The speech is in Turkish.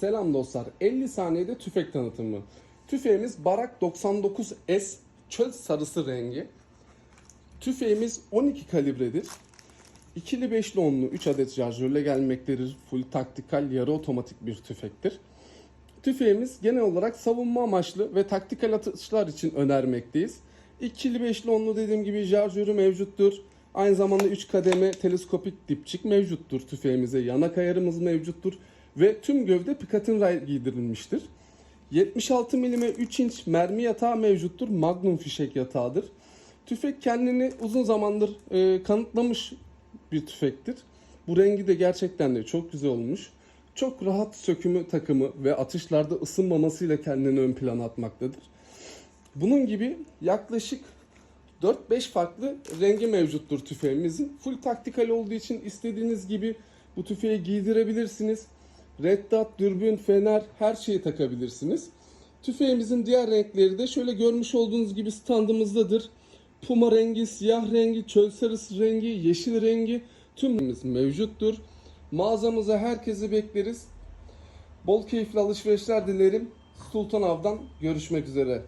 Selam dostlar. 50 saniyede tüfek tanıtımı. Tüfeğimiz Barak 99S çöl sarısı rengi. Tüfeğimiz 12 kalibredir. İkili beşli onlu 3 adet şarjörle gelmektedir. Full taktikal yarı otomatik bir tüfektir. Tüfeğimiz genel olarak savunma amaçlı ve taktikal atışlar için önermekteyiz. İkili beşli onlu dediğim gibi şarjörü mevcuttur. Aynı zamanda 3 kademe teleskopik dipçik mevcuttur tüfeğimize. Yanak ayarımız mevcuttur. Ve tüm gövde Picatinny ray giydirilmiştir. 76 mm 3 inç mermi yatağı mevcuttur. Magnum fişek yatağıdır. Tüfek kendini uzun zamandır e, kanıtlamış bir tüfektir. Bu rengi de gerçekten de çok güzel olmuş. Çok rahat sökümü takımı ve atışlarda ısınmamasıyla kendini ön plana atmaktadır. Bunun gibi yaklaşık 4-5 farklı rengi mevcuttur tüfeğimizin. Full taktikal olduğu için istediğiniz gibi bu tüfeği giydirebilirsiniz. Red dot, dürbün, fener her şeyi takabilirsiniz. Tüfeğimizin diğer renkleri de şöyle görmüş olduğunuz gibi standımızdadır. Puma rengi, siyah rengi, çöl sarısı rengi, yeşil rengi tümümüz mevcuttur. Mağazamıza herkesi bekleriz. Bol keyifli alışverişler dilerim. Sultan Av'dan görüşmek üzere.